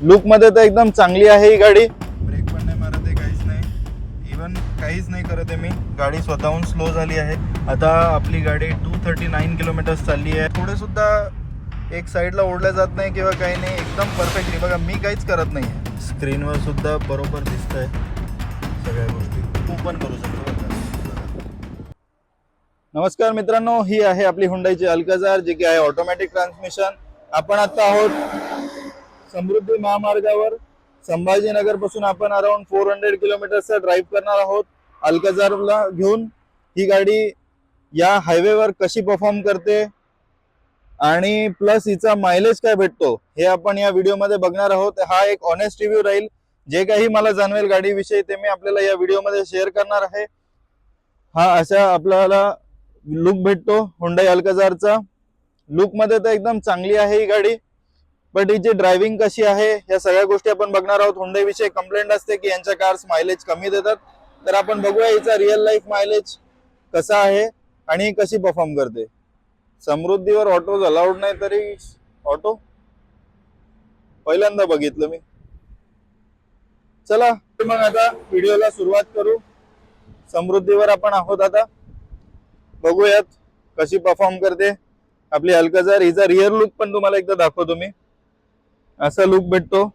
लुकमध्ये तर एकदम चांगली आहे ही गाडी. ब्रेक पण नाही मारत आहे काहीच नाही. इवन काहीच नाही करत आहे मी. गाडी स्वतःहून स्लो झाली आहे. आता आपली गाडी टू थर्टी नाईन किलोमीटर्स चालली आहे. पुढे सुद्धा एक साईडला ओढल्या जात नाही किंवा काही नाही. एकदम परफेक्टली बघा मी काहीच करत नाही स्क्रीनवर सुद्धा बरोबर दिसत आहे सगळ्या गोष्टी. तू पण करू शकतो. नमस्कार मित्रांनो ही आहे आपली हुंडाईची अल्काजार जी की आहे ऑटोमॅटिक ट्रान्समिशन आपण आता आहोत समृद्धी महामार्गावर संभाजीनगरपासून आपण अराउंड फोर हंड्रेड किलोमीटरचा ड्राईव्ह करणार आहोत. अल्काजारला घेऊन ही गाडी या हायवेवर कशी परफॉर्म करते आणि प्लस हिचा मायलेज काय भेटतो हे आपण या व्हिडिओमध्ये बघणार आहोत. हा एक ऑनेस्ट रिव्ह्यू राहील. जे काही मला जाणवेल गाडीविषयी ते मी आपल्याला या व्हिडिओमध्ये शेअर करणार आहे. हा अशा आपल्याला लुक भेटतो. हुंडाई अल्काजारचा लुकमध्ये तर एकदम चांगली आहे ही गाडी. बट हिची ड्रायव्हिंग कशी आहे या सगळ्या गोष्टी आपण बघणार आहोत. हुंडाईविषयी कंप्लेंट असते की यांच्या कार्स मायलेज कमी देतात. तर आपण बघूया हिचा रिअल लाईफ मायलेज कसा आहे आणि कशी परफॉर्म करते. समृद्धीवर ऑटो अलाउड नाही तरी ऑटो पहिल्यांदा बघितलं मी. चला मग आता व्हिडिओला सुरुवात करू. समृद्धीवर आपण आहोत आता. बघूयात कशी परफॉर्म करते. आपली अल्काजार हिचा रिअर लुक पण तुम्हाला एकदा दाखवतो मी. असा लुक भेटतो.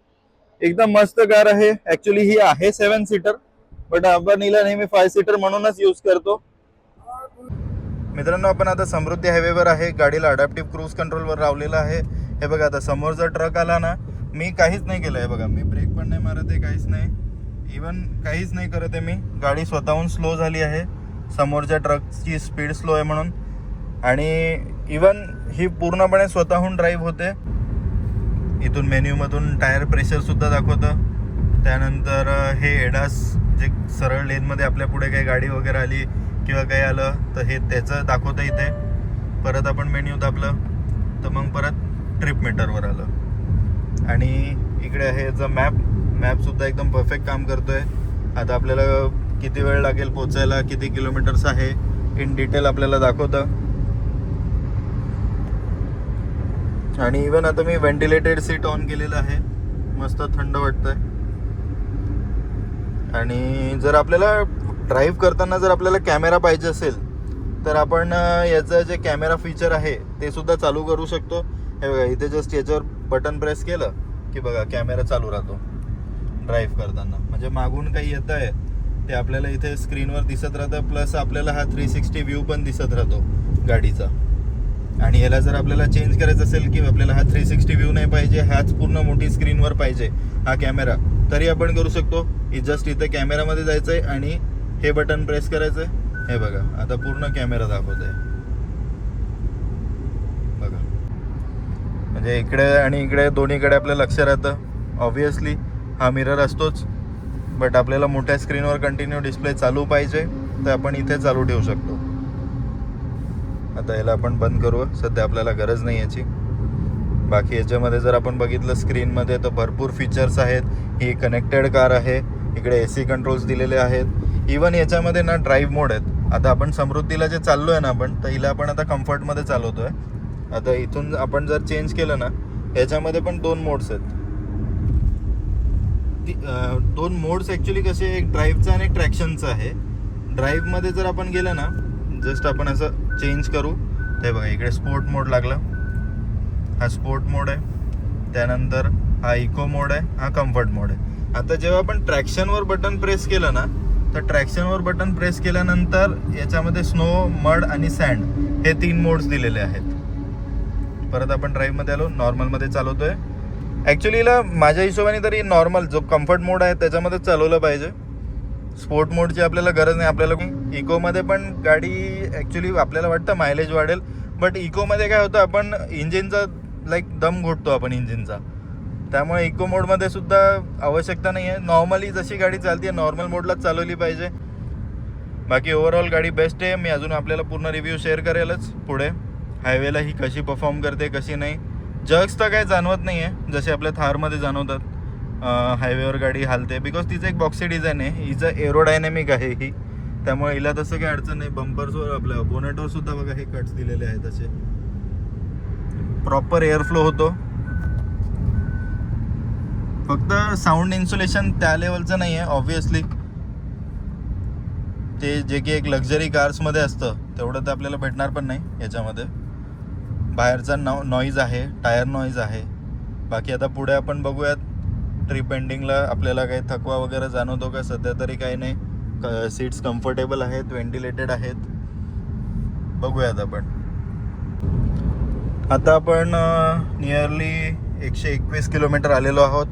एकदम मस्त कार आहे. ऍक्च्युली ही आहे सेवन सीटर बट आपण हिला नेहमी फाय सीटर म्हणूनच यूज करतो. मित्रांनो आपण आता समृद्धी हायवेवर आहे. गाडीला अडॅप्टिव्ह क्रूज कंट्रोलवर लावलेला आहे. हे बघा आता समोर जर ट्रक आला ना मी काहीच नाही केलं. आहे बघा मी ब्रेक पण नाही मारत आहे काहीच नाही. इवन काहीच नाही करत आहे मी. गाडी स्वतःहून स्लो झाली आहे. समोरच्या ट्रकची स्पीड स्लो आहे म्हणून. आणि इवन ही पूर्णपणे स्वतःहून ड्राईव्ह होते. इथून मेन्यूमधून टायर प्रेशरसुद्धा दाखवतं. त्यानंतर हे एडास जे सरळ लेनमध्ये आपल्या पुढे काही गाडी वगैरे आली किंवा काही आलं तर हे त्याचं दाखवतं इथे. परत आपण मेन्यू दाबलं तर मग परत ट्रिप मीटरवर आलं. आणि इकडे आहे याचा मॅप मॅपसुद्धा एकदम परफेक्ट काम करतो आहे आता आपल्याला किती वेळ लागेल पोचायला किती किलोमीटर्स आहे इन डिटेल आपल्याला दाखवतं. आणि इवन आता मी व्हेंटिलेटेड सीट ऑन केलेलं आहे. मस्त थंड वाटतंय. आणि जर आपल्याला ड्राईव्ह करताना जर आपल्याला कॅमेरा पाहिजे असेल तर आपण याचं जे कॅमेरा फीचर आहे ते सुद्धा चालू करू शकतो. हे बघा इथे जस्ट याच्यावर बटन प्रेस केलं की बघा कॅमेरा चालू राहतो. ड्राईव्ह करताना. म्हणजे मागून काही येत आहे ते आपल्याला इथे स्क्रीनवर दिसत राहतं प्लस आपल्याला हा थ्री सिक्स्टी व्ह्यू पण दिसत राहतो गाडीचा. आणि याला जर आपल्याला चेंज करायचं असेल की आपल्याला हा थ्री सिक्स्टी व्ह्यू नाही पाहिजे हाच पूर्ण मोठी स्क्रीनवर पाहिजे हा कॅमेरा तरी आपण करू शकतो. जस्ट इथे कॅमेरामध्ये जायचं आहे आणि हे बटन प्रेस करायचं आहे हे बघा आता पूर्ण कॅमेरा दाखवत आहे बघा. म्हणजे इकडे आणि इकडे दोन्हीकडे आपलं लक्ष राहतं. ऑब्विसली हा मिरर असतोच बट आपल्याला मोठ्या स्क्रीनवर कंटिन्यू डिस्प्ले चालू पाहिजे तर आपण इथे चालू ठेवू शकतो. आता याला आपण बंद करू सध्या आपल्याला गरज नाही याची. बाकी याच्यामध्ये जर आपण बघितलं स्क्रीनमध्ये तर भरपूर फीचर्स आहेत. ही कनेक्टेड कार आहे. इकडे ए सी कंट्रोल्स दिलेले आहेत. इवन याच्यामध्ये ना ड्राईव्ह मोड आहेत. आता आपण समृद्धीला जे चाललो आहे ना आपण तर हिला आपण आता कम्फर्टमध्ये चालवतो आहे आता इथून आपण जर चेंज केलं ना याच्यामध्ये पण दोन मोड्स आहेत. ती दोन मोड्स ॲक्च्युली कसे एक ड्राईव्हचा आणि एक ट्रॅक्शनचा आहे. ड्राईव्हमध्ये जर आपण गेलं ना जस्ट आपण असं चेंज करू. ते बघा इकडे स्पोर्ट मोड लागला. हा स्पोर्ट मोड आहे. त्यानंतर हा इको मोड आहे हा कम्फर्ट मोड आहे. आता जेव्हा आपण ट्रॅक्शनवर बटन प्रेस केलं ना तर ट्रॅक्शनवर बटन प्रेस केल्यानंतर याच्यामध्ये स्नो मड आणि सँड हे तीन मोड्स दिलेले आहेत. परत आपण ड्राईव्हमध्ये आलो नॉर्मलमध्ये चालवतोय. ॲक्च्युलीला माझ्या हिशोबाने तरी नॉर्मल जो कम्फर्ट मोड आहे त्याच्यामध्ये चालवलं पाहिजे. स्पोर्ट मोडची आपल्याला गरज नाही. आपल्याला इकोमध्ये पण गाडी ॲक्च्युली आपल्याला वाटतं मायलेज वाढेल. बट इकोमध्ये काय होतं आपण इंजिनचा लाईक दम घोटतो आपण इंजिनचा त्यामुळे इको मोडमध्ये सुद्धा आवश्यकता नाही आहे नॉर्मली जशी गाडी चालते नॉर्मल मोडलाच चालवली पाहिजे. बाकी ओव्हरऑल गाडी बेस्ट आहे. मी अजून आपल्याला पूर्ण रिव्ह्यू शेअर करेलच पुढे. हायवेला ही कशी परफॉर्म करते कशी नाही. जग्स तर काही जाणवत नाही आहे जसे आपल्या थारमध्ये जाणवतात. हायवेवर गाडी हालते. बिकॉज तिचं एक बॉक्सी डिझाईन आहे. हिचं एरोडायनॅमिक आहे ही. त्यामुळे हिला तसं काही अडचण नाही. बंपर्सवर आपल्या बोनेटवर सुद्धा बघा हे कट्स दिलेले आहेत असे. प्रॉपर एअरफ्लो होतो. फक्त साऊंड इन्सुलेशन त्या लेवलचं नाही आहे ऑब्विसली ते जे की एक लक्झरी कार्समध्ये असतं. तेवढं तर आपल्याला भेटणार पण नाही याच्यामध्ये. बाहेरचा नॉ नॉईज आहे टायर नॉईज आहे. बाकी आता पुढे आपण बघूयात. ट्रिप एंडिंगला आपल्याला काही थकवा वगैरे जाणवतो का? सध्या तरी काही नाही. सीट्स कम्फर्टेबल आहेत व्हेंटिलेटेड आहेत. बघूयात आपण. आता आपण नियरली एकशे एकवीस किलोमीटर आलेलो आहोत.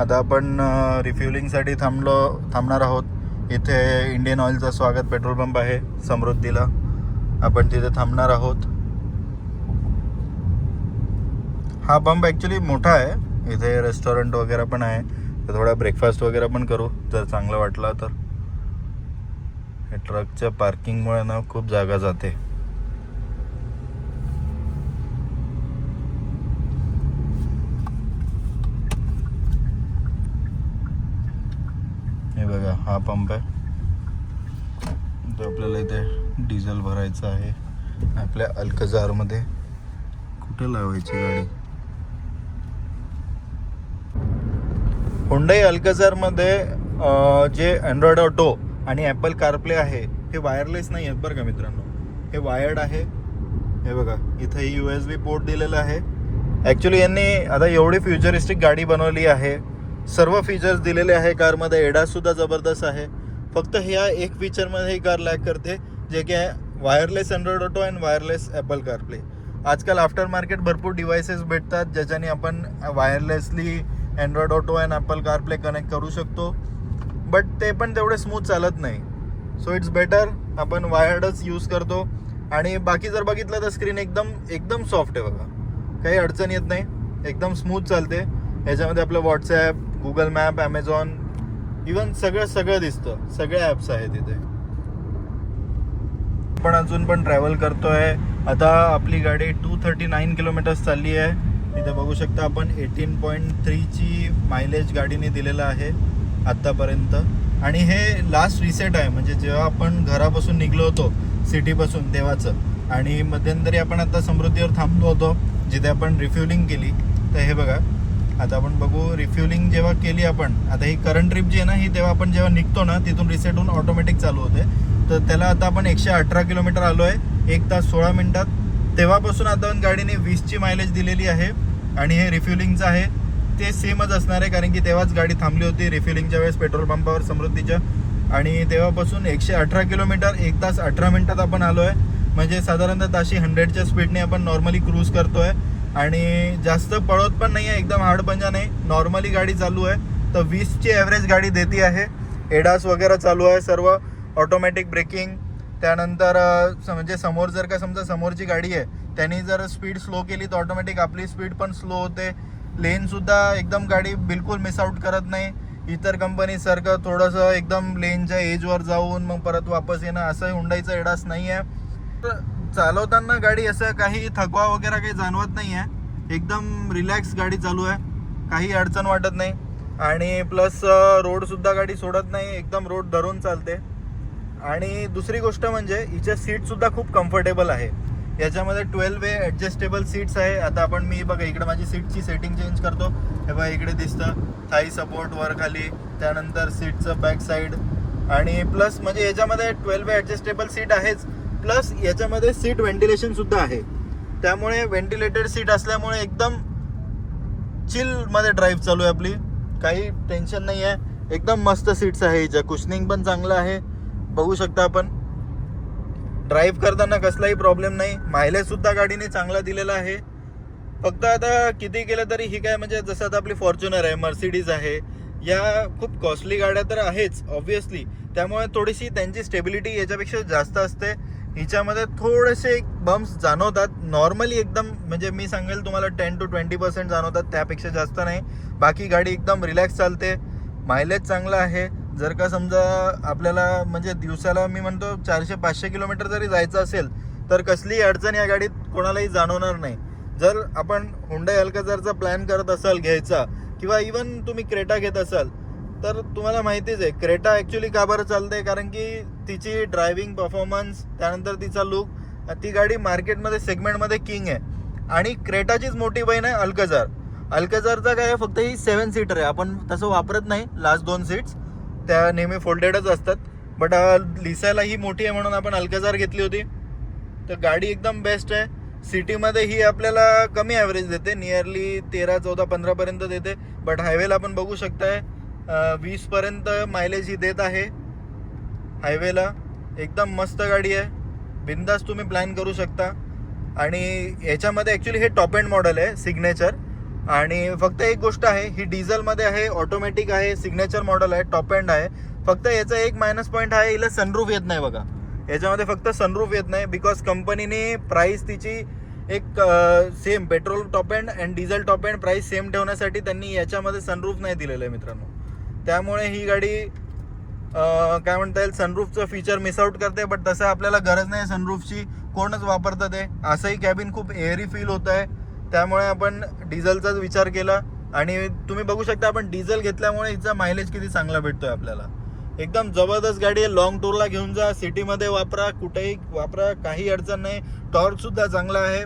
आता आपण रिफ्युलिंगसाठी थांबलो थांबणार आहोत. इथे इंडियन ऑइलचा स्वागत पेट्रोल पंप आहे समृद्धीला. आपण तिथे थांबणार आहोत. हा पंप ॲक्च्युली मोठा आहे. इथे रेस्टॉरंट वगैरे पण आहे. तर थोडा ब्रेकफास्ट वगैरे पण करू. जर चांगलं वाटलं तर. हे ट्रकच्या पार्किंगमुळे ना खूप जागा जाते. हे बघा हा पंप आहे. तर आपल्याला इथे डिझेल भरायचं आहे. आपल्या अल्कजारमध्ये कुठे लावायची गाडी? हुंडई अल्कझारमध्ये जे अँड्रॉइड ऑटो आणि ॲपल कारप्ले आहे हे वायरलेस नाही आहेत बरं का मित्रांनो. हे वायर्ड आहे. हे बघा इथे यू एस बी पोर्ट दिलेलं आहे. ॲक्च्युली यांनी आता एवढी फ्युचरिस्टिक गाडी बनवली आहे. सर्व फीचर्स दिलेले आहे कारमध्ये. एडासुद्धा जबरदस्त आहे. फक्त ह्या एक फीचरमध्ये ही कार लॅक करते जे की आहे wireless Android auto and wireless Apple CarPlay आजकाल आफ्टर मार्केट भरपूर डिव्हायसेस भेटतात ज्याच्याने आपण wirelessly Android auto and Apple CarPlay connect करू शकतो. बट ते पण तेवढे स्मूथ चालत नाही. सो इट्स बेटर आपण वायर्डच यूज करतो. आणि बाकी जर बघितलं तर स्क्रीन एकदम एकदम सॉफ्ट आहे बघा. काही अडचण येत नाही. एकदम स्मूथ चालते. याच्यामध्ये आपलं WhatsApp Google map Amazon even सगळं सगळं दिसतं. सगळे ॲप्स आहेत इथे. पण अजून पण ट्रॅव्हल करतो आहे आता आपली गाडी टू थर्टी नाईन किलोमीटर्स चालली आहे. इथे बघू शकता आपण एटीन पॉईंट थ्रीची मायलेज गाडीने दिलेलं आहे आत्तापर्यंत. आणि हे लास्ट रिसेट आहे म्हणजे जेव्हा आपण घरापासून निघलो होतो सिटीपासून तेव्हाचं. आणि मध्यंतरी आपण आता समृद्धीवर थांबलो होतो जिथे आपण रिफ्युलिंग केली. तर हे बघा आता आपण बघू रिफ्युलिंग जेव्हा केली आपण आता ही करंट ट्रिप जी आहे ना ही तेव्हा आपण जेव्हा निघतो ना तिथून रिसेट होऊन ऑटोमॅटिक चालू होते. तर त्याला आता आपण एकशे अठरा किलोमीटर आलो आहे एक तास सोळा मिनिटात. तेव्हापासून आता गाडीने वीसची मायलेज दिलेली आहे आणि हे रिफ्युलिंगचं आहे. ते सेमच असणार आहे कारण की तेव्हाच गाडी थांबली होती रिफ्युलिंगच्या वेळेस पेट्रोल पंपावर समृद्धीच्या. आणि तेव्हापासून एकशे अठरा किलोमीटर एक तास अठरा मिनिटात आपण आलो आहे म्हणजे साधारणतः ताशी हंड्रेडच्या स्पीडने आपण नॉर्मली क्रूज करतोय. आणि जास्त पळत पण नाही आहे एकदम हार्ड पंजा नाही नॉर्मली गाडी चालू आहे. तर वीसची ॲव्हरेज गाडी देते आहे. एडास वगैरे चालू आहे सर्व. ऑटोमॅटिक ब्रेकिंग त्यानंतर स- म्हणजे समोर जर का समजा समोरची गाडी आहे त्यांनी जर स्पीड स्लो केली तर ऑटोमॅटिक आपली स्पीड पण स्लो होते. लेनसुद्धा एकदम गाडी बिलकुल मिस आउट करत नाही. इतर कंपनीसारखं थोडंसं एकदम लेनच्या एजवर जाऊन मग परत वापस येणं असं हुंडाईचं एडास नाही आहे तर चालवताना गाडी असं काही थकवा वगैरे काही जाणवत नाही आहे एकदम रिलॅक्स गाडी चालू आहे. काही अडचण वाटत नाही. आणि प्लस रोडसुद्धा गाडी सोडत नाही. एकदम रोड धरून चालते. आणि दुसरी गोष्ट म्हणजे हिच्या सीटसुद्धा खूप कम्फर्टेबल आहे. याच्यामध्ये ट्वेल्व वे ॲडजस्टेबल सीट्स आहे. आता आपण मी बघा इकडे माझी सीटची सेटिंग चेंज करतो. हे बघा इकडे दिसतं. थाई सपोर्ट वर खाली त्यानंतर सीटचं बॅक साईड आणि प्लस म्हणजे याच्यामध्ये ट्वेल्व वे ॲडजस्टेबल सीट आहेच. प्लस याच्यामध्ये सीट व्हेंटिलेशन सुद्धा आहे. त्यामुळे व्हेंटिलेटेड सीट असल्यामुळे एकदम चिलमध्ये ड्राईव्ह चालू आहे आपली. काही टेन्शन नाही आहे एकदम मस्त सीट्स आहे हिच्या. कुशनिंग पण चांगलं आहे. बघू शकता आपण. ड्राईव्ह करताना कसलाही प्रॉब्लेम नाही. मायलेजसुद्धा गाडीने चांगला दिलेला आहे. फक्त आता किती केलं तरी ही काय म्हणजे जसं आता आपली फॉर्च्युनर आहे मर्सिडीज आहे या खूप कॉस्टली गाड्या तर आहेच ऑब्विसली त्यामुळे थोडीशी त्यांची स्टेबिलिटी याच्यापेक्षा जास्त असते. हिच्यामध्ये थोडेसे बम्प्स जाणवतात. नॉर्मली एकदम म्हणजे मी सांगेल तुम्हाला टेन टू ट्वेंटी पर्सेंट जाणवतात त्यापेक्षा जास्त नाही. बाकी गाडी एकदम रिलॅक्स चालते. मायलेज चांगला आहे. जर का समजा आपल्याला म्हणजे दिवसाला मी म्हणतो चारशे पाचशे किलोमीटर जरी जायचं असेल तर कसलीही अडचण या गाडीत कोणालाही जाणवणार नाही. जर आपण हुंडा अल्काजरचा प्लॅन करत असाल घ्यायचा किंवा इवन तुम्ही क्रेटा घेत असाल तर तुम्हाला माहितीच आहे क्रेटा ॲक्च्युली का बरं चालते कारण की तिची ड्रायव्हिंग परफॉर्मन्स त्यानंतर तिचा लुक ती गाडी मार्केटमध्ये सेगमेंटमध्ये किंग आहे. आणि क्रेटाचीच मोठी बहीण आहे अल्कझार अल्काझारचा काय आहे, फक्त ही सेवन सीटर आहे. आपण तसं वापरत नाही लास्ट दोन सीट्स त्या नेहमी फोल्डेडच असतात. बट लिसायला ही मोठी आहे म्हणून आपण अल्कझार घेतली होती. तर गाडी एकदम बेस्ट आहे. सिटीमध्ये ही आपल्याला कमी ॲव्हरेज देते. नियरली तेरा चौदा पंधरापर्यंत देते. बट हायवेला आपण बघू शकताय वीसपर्यंत मायलेज ही देत आहे. हायवेला एकदम मस्त गाडी आहे. बिंदास तुम्ही प्लॅन करू शकता. आणि याच्यामध्ये ॲक्च्युली हे टॉप एंड मॉडेल आहे सिग्नेचर आणि फक्त एक गोष्ट आहे ही डिझेलमध्ये आहे ऑटोमॅटिक आहे सिग्नेचर मॉडेल आहे टॉप एंड आहे. फक्त याचा एक मायनस पॉईंट आहे हिला सनरूफ येत नाही बघा. याच्यामध्ये फक्त सनरूफ येत नाही बिकॉज कंपनीने प्राईस तिची एक same petrol top end and diesel top end price same ठेवण्यासाठी त्यांनी याच्यामध्ये सनरूफ नाही दिलेलं आहे मित्रांनो. त्यामुळे ही गाडी काय म्हणता येईल सनरूफचं फीचर मिस आउट करते बट तसं आपल्याला गरज नाही सनरूफची कोणच वापरतं ते? असंही कॅबिन खूप एअरी फील होत आहे त्यामुळे आपण डिझेलचाच विचार केला. आणि तुम्ही बघू शकता आपण डिझेल घेतल्यामुळे हिचा मायलेज किती चांगला भेटतोय आपल्याला. एकदम जबरदस्त गाडी आहे. लॉंग टूरला घेऊन जा. सिटीमध्ये वापरा. कुठेही वापरा. काही अडचण नाही. टॉर्कसुद्धा चांगला आहे.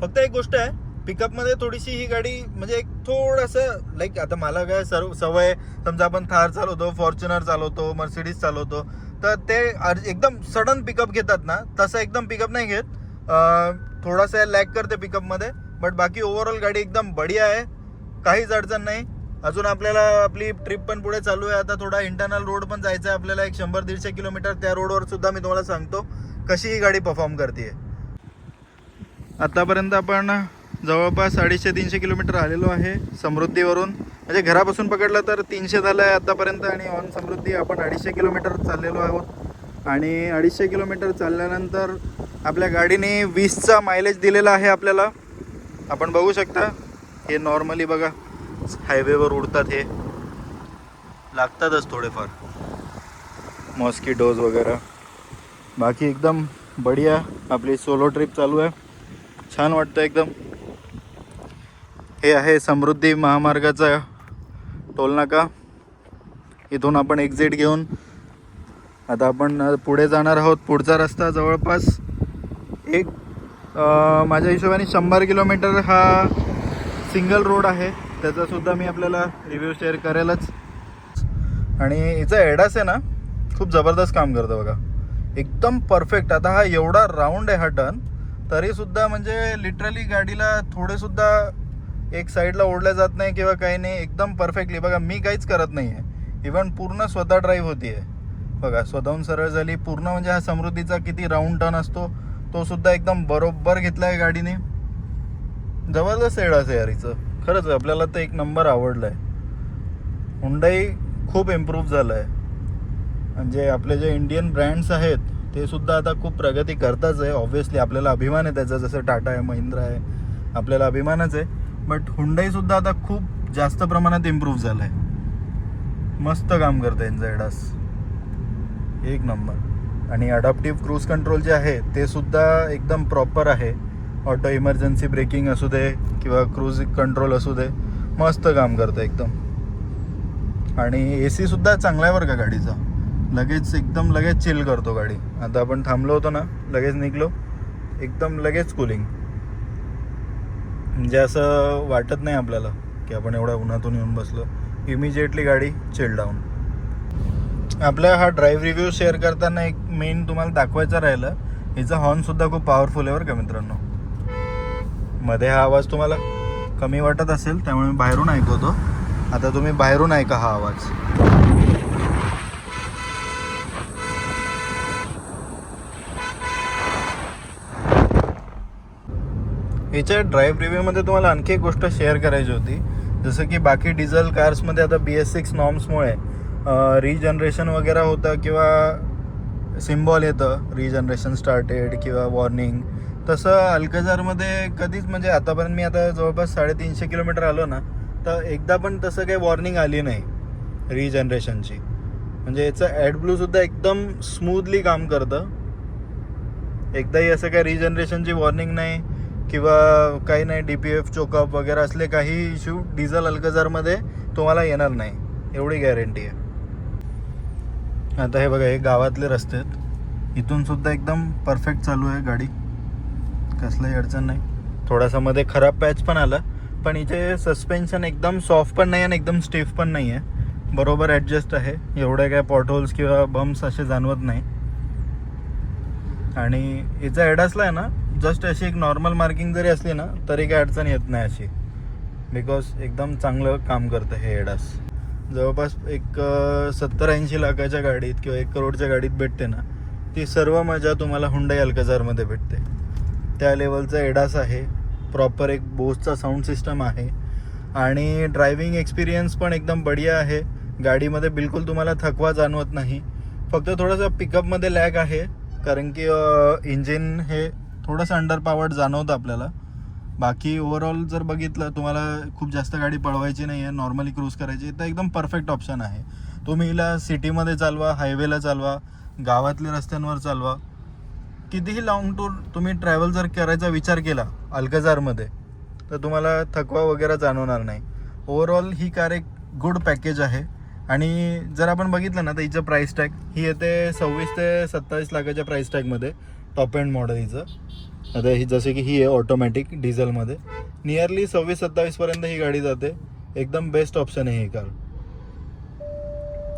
फक्त एक गोष्ट आहे. पिकअपमध्ये थोडीशी ही गाडी म्हणजे एक थोडंसं लाईक आता मला काय सर्व सवय समजा आपण थार चालवतो फॉर्च्युनर चालवतो मर्सिडीज चालवतो. तर ते एकदम सडन पिकअप घेतात ना. तसं एकदम पिकअप नाही घेत. थोडासा लॅक करते पिकअपमध्ये बट बाकी ओव्हरऑल गाडी एकदम बढिया आहे. काहीच अडचण नाही. अजून आपल्याला आपली ट्रिप पण पुढे चालू आहे. आता थोडा इंटरनल रोड पण जायचा आहे आपल्याला. एक शंभर दीडशे किलोमीटर त्या रोडवर सुद्धा मी तुम्हाला सांगतो कशी ही गाडी परफॉर्म करते आतापर्यंत आपण जवळपास अडीचशे तीनशे किलोमीटर आलेलो आहे समृद्धीवरून. म्हणजे घरापासून पकडलं तर तीनशे झालं आहे आतापर्यंत आणि ऑन समृद्धी आपण अडीचशे किलोमीटर चाललेलो आहोत. आणि अडीचशे किलोमीटर चालल्यानंतर आपल्या गाडीने वीसचा मायलेज दिलेला आहे आपल्याला. आपण बघू शकता हे नॉर्मली बघा हायवेवर उडतात हे. लागतातच थोडेफार. मॉस्किटोज वगैरे. बाकी एकदम बढिया आपली सोलो ट्रिप चालू आहे. छान वाटतं एकदम. हे आहे समृद्धी महामार्गाचा टोलनाका. इथून आपण एक्झिट घेऊन आता आपण पुढे जाणार आहोत. पुढचा रस्ता जवळपास एक माझ्या हिशोबाने शंभर किलोमीटर हा सिंगल रोड आहे. त्याचासुद्धा मी आपल्याला रिव्ह्यू शेअर करेलच. आणि हिचा एडास आहे ना खूप जबरदस्त काम करतं बघा. एकदम परफेक्ट. आता हा एवढा राऊंड आहे हा टर्न तरीसुद्धा म्हणजे लिटरली गाडीला थोडेसुद्धा एक साईडला ओढल्या जात नाही किंवा काही नाही. एकदम परफेक्टली. बघा मी काहीच करत नाही आहे इवन पूर्ण स्वतः ड्राईव्ह होती आहे बघा स्वतःहून सरळ झाली. पूर्ण म्हणजे हा समृद्धीचा किती राऊंड टर्न असतो तो सुद्धा एकदम बरोबर घेतला आहे गाडीने. जबरदस्त एडास आहे यार हिचं खरंच आपल्याला तर एक नंबर आवडला आहे हुंडाई खूप इम्प्रूव्ह झालं आहे म्हणजे आपले जे इंडियन ब्रँड्स आहेत ते सुद्धा आता खूप प्रगती करताच आहे. ऑब्व्हियसली आपल्याला अभिमान आहे त्याचा जसं टाटा आहे महिंद्रा आहे आपल्याला अभिमानच आहे. बट हुंडाई सुद्धा आता खूप जास्त प्रमाणात इम्प्रूव्ह झालं आहे मस्त काम करतं यांचं एडास एक नंबर. आणि अडॉप्टिव्ह क्रूज कंट्रोल जे आहे ते सुद्धा एकदम प्रॉपर आहे. ऑटो इमर्जन्सी ब्रेकिंग असू दे किंवा क्रूज कंट्रोल असू दे मस्त काम करतं एकदम. आणि ए सी सुद्धा चांगला आहे बरं का गाडीचा. लगेच एकदम लगेच चिल करतो गाडी. आता आपण थांबलो होतो ना लगेच निघलो. एकदम लगेच कूलिंग म्हणजे असं वाटत नाही आपल्याला की आपण एवढ्या उन्हातून येऊन बसलो. इमिजिएटली गाडी चिल डाऊन आपला हा ड्राईव्ह रिव्ह्यू शेअर करताना एक मेन तुम्हाला दाखवायचं राहिलं ह्याचा हॉर्न सुद्धा खूप पॉवरफुल आहे बरं का मित्रांनो. मध्ये हा आवाज तुम्हाला कमी वाटत असेल त्यामुळे मी बाहेरून ऐकवतो. आता तुम्ही बाहेरून ऐका हा आवाज. याच्या ड्राईव्ह रिव्ह्यूमध्ये तुम्हाला आणखी एक गोष्ट शेअर करायची होती जसं की बाकी डिझेल कार्समध्ये आता बी एस सिक्स नॉर्म्समुळे रिजनरेशन वगैरे होतं किंवा सिम्बॉल येतं रिजनरेशन स्टार्टेड किंवा वॉर्निंग तसं अल्कझारमध्ये कधीच म्हणजे आतापर्यंत मी आता जवळपास साडेतीनशे किलोमीटर आलो ना तर एकदा पण तसं काही वॉर्निंग आली नाही रिजनरेशनची म्हणजे याचं ॲडब्लूसुद्धा एकदम स्मूथली काम करतं. एकदाही असं काही रिजनरेशनची वॉर्निंग नाही किंवा काही नाही डी पी एफ चोकअप वगैरे असले काही इश्यू डिझेल अल्कझारमध्ये तुम्हाला येणार नाही. एवढी गॅरंटी आहे. आता हे बघा हे गावातले रस्ते आहेत. इथून सुद्धा एकदम परफेक्ट चालू आहे गाडी. कसलाही अडचण नाही. थोडासा मध्ये खराब पॅच पण आला पण इथे सस्पेन्शन एकदम सॉफ्ट पण नाही आणि एकदम स्टिफ पण नाही आहे. बरोबर ॲडजस्ट आहे. एवढे काय पॉटहोल्स किंवा बम्स असे जाणवत नाही. आणि हिचा एडासला आहे ना जस्ट अशी एक नॉर्मल मार्किंग जरी असली ना तरी काही अडचण येत नाही अशी. बिकॉज एकदम चांगलं काम करतं हे एडास. जवळपास एक सत्तर ऐंशी लाखाच्या गाडीत किंवा एक करोडच्या गाडीत भेटते ना ती सर्व मजा तुम्हाला हुंडाई अल्कझारमध्ये भेटते. त्या लेवलचा एडास आहे प्रॉपर एक बोसचा साऊंड सिस्टम आहे आणि ड्रायव्हिंग एक्सपिरियन्स पण एकदम बढिया आहे. गाडीमध्ये बिलकुल तुम्हाला थकवा जाणवत नाही. फक्त थोडंसं पिकअपमध्ये लॅग आहे कारण की इंजिन हे थोडंसं अंडर पावर्ड जाणवतं आपल्याला. बाकी ओव्हरऑल जर बघितलं तुम्हाला खूप जास्त गाडी पळवायची नाही आहे नॉर्मली क्रूज करायची तर एकदम परफेक्ट ऑप्शन आहे. तुम्ही हिला सिटीमध्ये चालवा हायवेला चालवा गावातल्या रस्त्यांवर चालवा. कितीही लाँग टूर तुम्ही ट्रॅव्हल जर करायचा विचार केला अल्कझारमध्ये तर तुम्हाला थकवा वगैरे जाणवणार नाही. ओव्हरऑल ही कार एक गुड पॅकेज आहे. आणि जर आपण बघितलं ना तर हिचं प्राईस टॅग ही येते सव्वीस ते सत्तावीस लाखाच्या प्राईस टॅगमध्ये टॉप एंड मॉडेल हिचं. आता ही जसे की ही आहे ऑटोमॅटिक डिझेलमध्ये नियरली सव्वीस सत्तावीसपर्यंत ही गाडी जाते. एकदम बेस्ट ऑप्शन आहे ही कार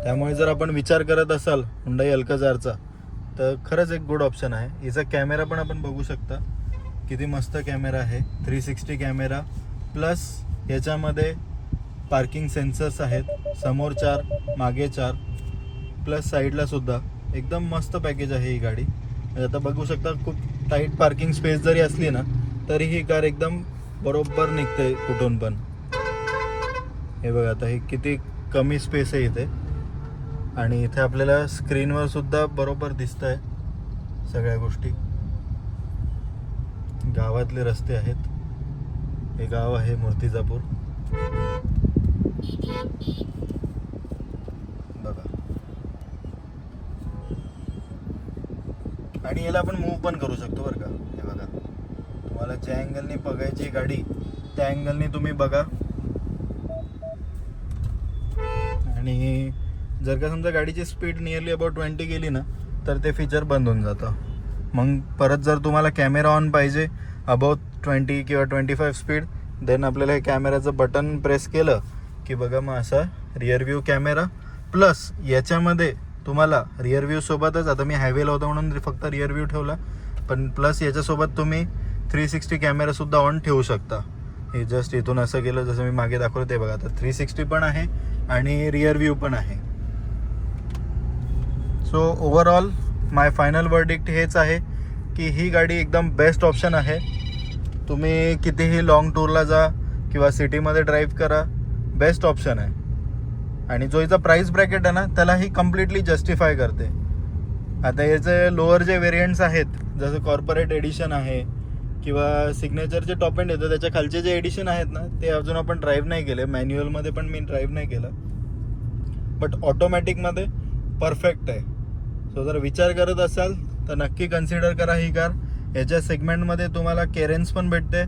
त्यामुळे जर आपण विचार करत असाल हुंडाई अल्काझारचा तर खरंच एक गुड ऑप्शन आहे. हिचा कॅमेरा पण आपण बघू शकता. किती मस्त कॅमेरा आहे. थ्री सिक्स्टी कॅमेरा प्लस याच्यामध्ये पार्किंग सेन्सर्स आहेत. समोर चार मागे चार. प्लस साईडला सुद्धा. एकदम मस्त पॅकेज आहे ही गाडी. म्हणजे आता बघू शकता खूप टाईट पार्किंग स्पेस जरी असली ना तरी ही कार एकदम बरोबर निघते कुठून पण. हे बघा आता हे किती कमी स्पेस आहे इथे. आणि इथे आपल्याला स्क्रीनवर सुद्धा बरोबर दिसत आहे सगळ्या गोष्टी. गावातले रस्ते आहेत. हे गाव आहे मूर्तिजापूर. बघा. आणि याला आपण मूव पण करू शकतो बरं का. हे बघा. तुम्हाला ज्या अँगलने बघायची गाडी त्या अँगलने तुम्ही बघा. आणि जर का समजा गाडीची स्पीड नियरली अबाउट ट्वेंटी गेली ना तर ते फीचर बंद होऊन जातं. मग परत जर तुम्हाला कॅमेरा ऑन पाहिजे अबाउट ट्वेंटी किंवा ट्वेंटी फाईव्ह स्पीड देन आपल्याला हे कॅमेराचं बटन प्रेस केलं की बघा मग असा रिअर व्ह्यू कॅमेरा प्लस याच्यामध्ये तुम्हाला रिअर सोबतच आता मी हायवेला होता म्हणून फक्त रिअर व्ह्यू ठेवला. पण प्लस याच्यासोबत तुम्ही थ्री सिक्स्टी कॅमेरासुद्धा ऑन ठेवू शकता. हे जस्ट इथून असं केलं जसं मी मागे दाखवलं ते बघा. आता थ्री सिक्स्टी पण आहे आणि रिअर व्ह्यू पण आहे. So overall my final verdict हेच आहे की ही गाडी एकदम बेस्ट ऑप्शन आहे. तुम्ही कितीही लाँग टूरला जा किंवा सिटीमध्ये ड्राईव्ह करा बेस्ट ऑप्शन आहे. आणि जो हिचा प्राईस ब्रॅकेट आहे ना त्याला ही कम्प्लिटली जस्टिफाय करते. आता याचे लोअर जे व्हेरियंट्स आहेत जसं कॉर्पोरेट एडिशन आहे किंवा सिग्नेचरचे टॉप एंड येतं त्याच्या खालचे जे एडिशन आहेत ना ते अजून आपण ड्राईव्ह नाही केले. मॅन्युअलमध्ये पण मी ड्राईव्ह नाही केलं. बट ऑटोमॅटिकमध्ये परफेक्ट आहे. सो जर विचार करत असाल तर नक्की कन्सिडर करा ही कार याच्या सेगमेंटमध्ये तुम्हाला कॅरेन्स पण भेटते.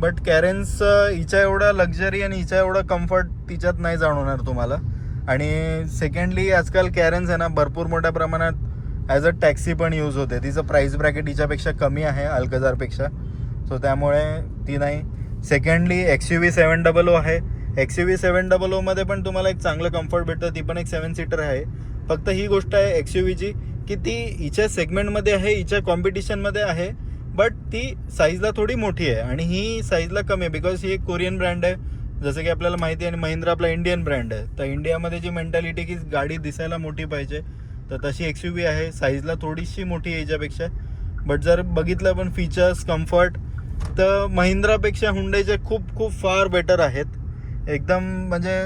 बट कॅरेन्स हिच्या एवढा लक्झरी आणि हिच्या एवढं कम्फर्ट तिच्यात नाही जाणवणार तुम्हाला. आणि सेकंडली आजकाल कॅरेन्स आहे ना भरपूर मोठ्या प्रमाणात ॲज अ टॅक्सी पण यूज होते. तिचं प्राईस ब्रॅकेट हिच्यापेक्षा कमी आहे अल्कझारपेक्षा सो त्यामुळे ती नाही. Secondly X U V seven double O आहे. X U V seven double ओमध्ये पण तुम्हाला एक चांगलं कम्फर्ट भेटतं. ती पण एक सेवन सीटर आहे. फक्त ही गोष्ट आहे एक्स यू व्हीची की ती हिच्या सेगमेंटमध्ये आहे हिच्या कॉम्पिटिशनमध्ये आहे बट ती साईजला थोडी मोठी आहे. आणि ही साईजला कमी आहे बिकॉज ही एक कोरियन ब्रँड आहे. जसं की आपल्याला माहिती आहे आणि महिंद्रा आपला इंडियन ब्रँड आहे. तर इंडियामध्ये जी मेंटॅलिटी की गाडी दिसायला मोठी पाहिजे तर तशी एक्स यू व्ही आहे. साईजला थोडीशी मोठी आहे याच्यापेक्षा. बट जर बघितलं आपण फीचर्स कम्फर्ट तर महिंद्रापेक्षा हुंडेचे खूप खूप फार बेटर आहेत. एकदम म्हणजे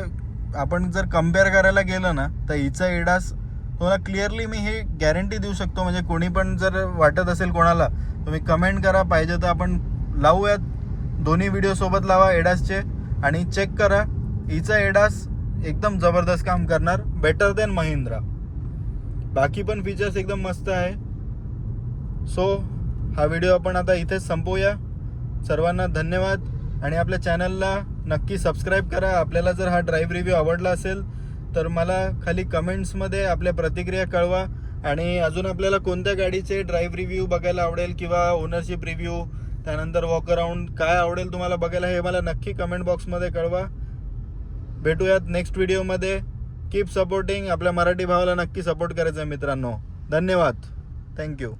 आपण जर कंपेअर करायला गेलं ना तर हिचा एडास तुम्हाला क्लिअरली मी हे गॅरंटी देऊ शकतो. म्हणजे कोणी पण जर वाटत असेल कोणाला तुम्ही कमेंट करा. पाहिजे तर आपण लावूयात. दोन्ही व्हिडिओसोबत लावा एडासचे आणि चेक करा. हिचा एडास एकदम जबरदस्त काम करणार. Better than Mahindra. बाकी पण फीचर्स एकदम मस्त आहे. सो हा व्हिडिओ आपण आता इथेच संपवूया. सर्वांना धन्यवाद. आणि आपल्या चॅनलला नक्की सबस्क्राईब करा. आपल्याला जर हा ड्राईव्ह रिव्ह्यू आवडला असेल तर मला खाली कमेंट्समध्ये आपल्या प्रतिक्रिया कळवा. आणि अजून आपल्याला कोणत्या गाडीचे ड्राईव्ह रिव्ह्यू बघायला आवडेल किंवा ओनरशिप रिव्ह्यू त्यानंतर वॉक अराउंड काय आवडेल तुम्हाला बघायला हे मला नक्की कमेंट बॉक्समध्ये कळवा. भेटूयात नेक्स्ट व्हिडिओमध्ये कीप सपोर्टिंग आपल्या मराठी भावाला नक्की सपोर्ट करायचं आहे मित्रांनो. धन्यवाद. थँक्यू